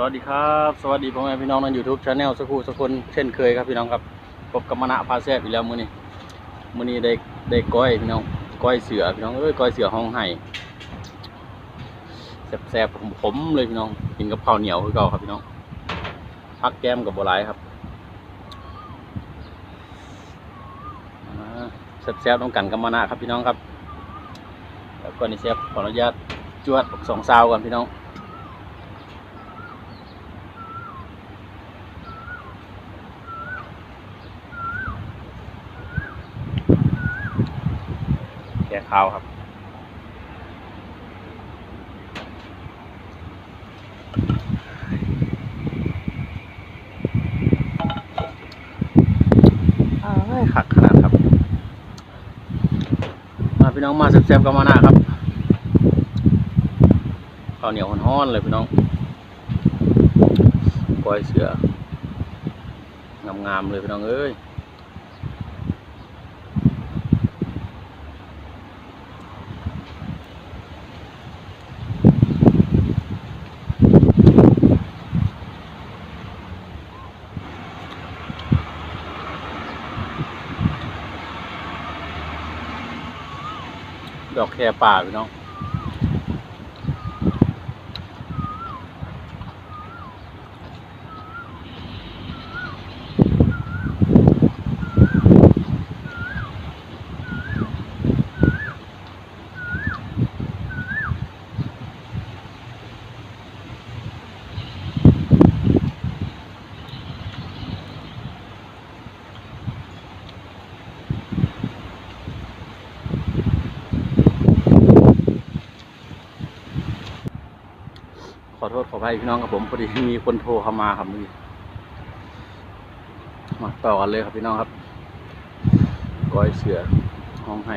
สวัสดีครับ สวัสดีพ่อแม่พี่น้องใน YouTube Channel สักครู่สักคนเช่นเคยครับพี่น้องครับพบกับมณะพาแซ่บอีกแล้วมื้อนี้มื้อนี้ได้ได้ก้อยพี่น้องก้อยเสือพี่น้องเอ้ยก้อยเสือห้องไห้แซ่บๆขมๆเลยพี่น้องกินกับข้าวเหนียวคือเก่าครับพี่น้องพักแก้มกับบัวลายครับอ่าแซ่บๆต้องกันกับมณะครับพี่น้องครับแล้วก็นี่เชฟขออนุญาตจวดสองซาวก่อนพี่น้อง แก่ข้าวครับอ้ายขักขนาดครับ มาพี่น้องมาแซ่บๆกันมาหน้าครับข้าวเหนียวฮ้อนๆเลยพี่น้องกล้อยเสืองามๆเลยพี่น้องเอ้ย ดอกแคป่าพี่น้อง โทษขออภัยพี่น้องครับผมพอดีมีคนโทรเข้ามาครับเมื่มาต่อกันเลยครับพี่น้องครับ ก้อยเสือห้องให้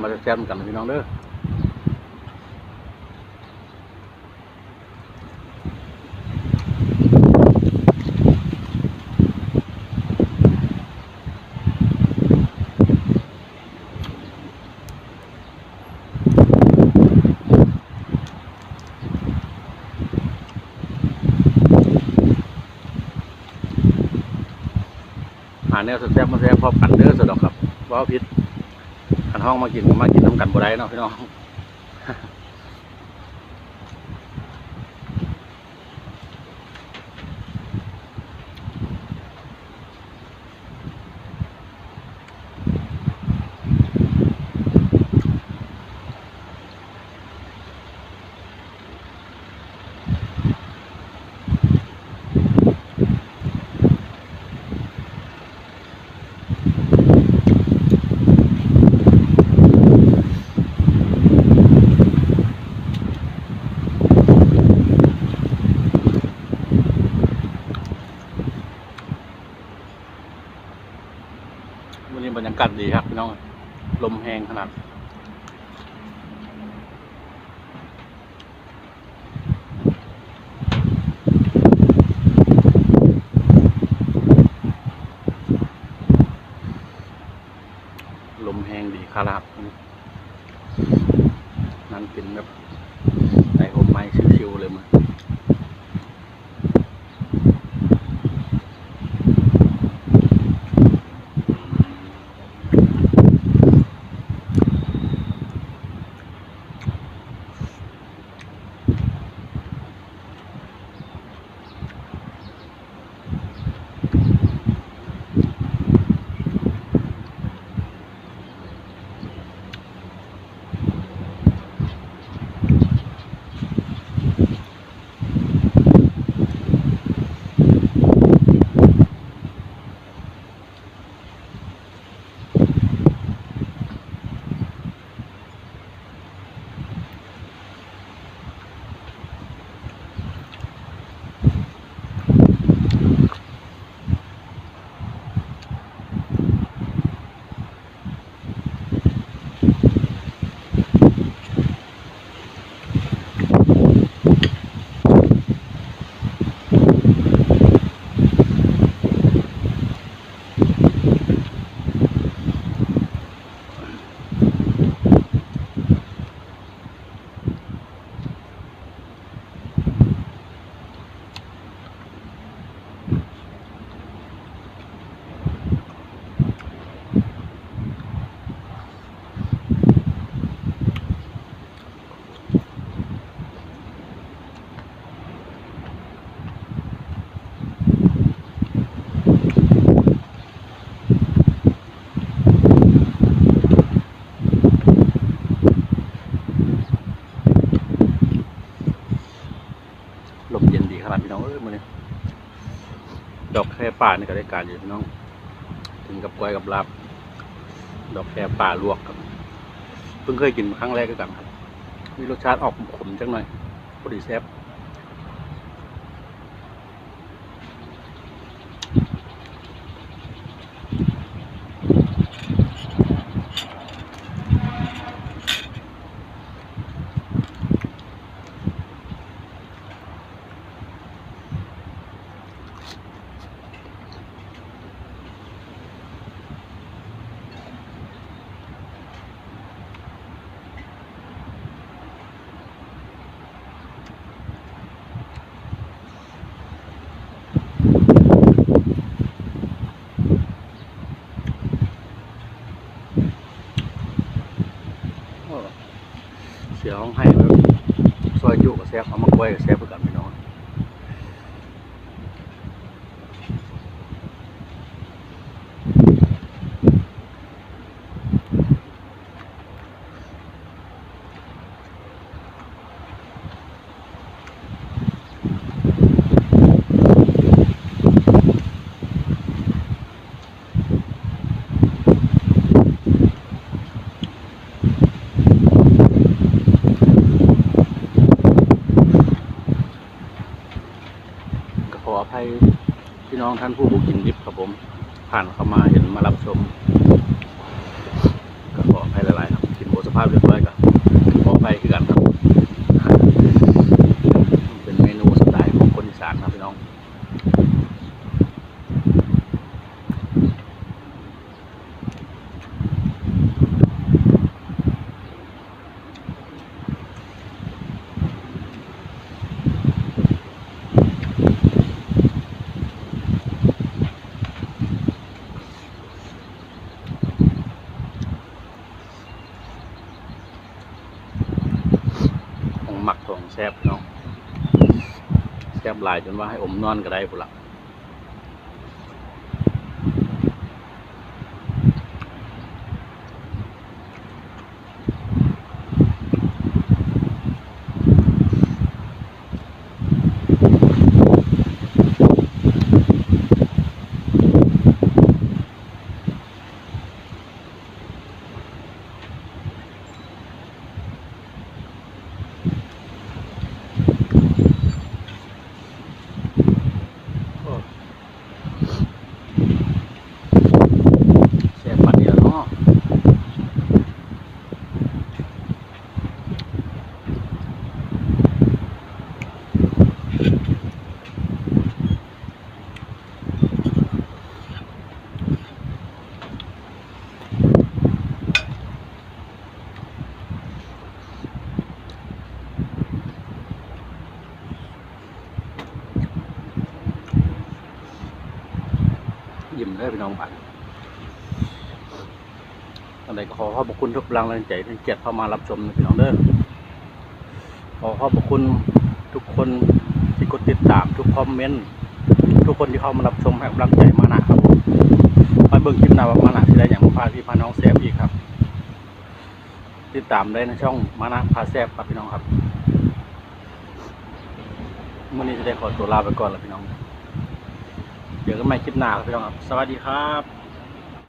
มาแซ่บๆกันพี่น้องเด้อหาแนวแซ่บๆมาแซ่บพร้อมกันเด้อสะดอกครับว่าพิษ ขันห้องมากินมากินน้ำกันบ่ได้เนาะพี่น้อง วันนี้บรรยากาศดีครับพี่น้อง แห้งขนาดลมแห้งดีครับนั่นเป็นแบบในผมไม้ชิวๆเลยมัน ป่านี่ก็ได้การอยู่พี่น้อง ถึงกับกล้วยกับลาบดอกแครป่าลวกครับ เพิ่งเคยกินครั้งแรกก็กันครับมีรสชาติออกขมๆจังหน่อยพอดีแซ่บโอ้เสียห้องให้แบบซอยจุกับแซ่บเอามากล้วยกับแซ่บเพื่อกันพี่น้อง ก็ขออภัยพี่ น้องท่านผู้บุกินดิบครับผม ผ่านเข้ามาเห็นมารับชม ก็ขอให้หลายๆครับกินโบสภาพเรียบร้อยครับอภัยคือกันครับ เป็นเมนูสไตล์ของคนอีสานครับพี่น้อง ของหมักของแซ่บเนาะแซ่บหลายจนว่าให้อมนอนก็ได้พุ่นละ ยิ้มได้พี่น้องบัดอะไรก็ขอขอบคุณทุกกำลังแรงใจที่เกียรติเข้ามารับชมพี่น้องเด้อขอขอบคุณทุกคนที่กดติดตามทุกคอมเมนต์ทุกคนที่เข้ามารับชมให้กำลังใจมานะครับผมไปเบิ่งคลิปหน้าว่ามานะที่ได้อย่างมาพาพี่พาน้องแซฟอีกครับ ติดตามได้ในช่องมานะพาแซฟครับพี่น้องครับวันนี้จะได้ขอตัวลาไปก่อนแล้วพี่น้อง เดี๋ยวกันใหม่คลิปหน้าครับพี่น้องครับ สวัสดีครับ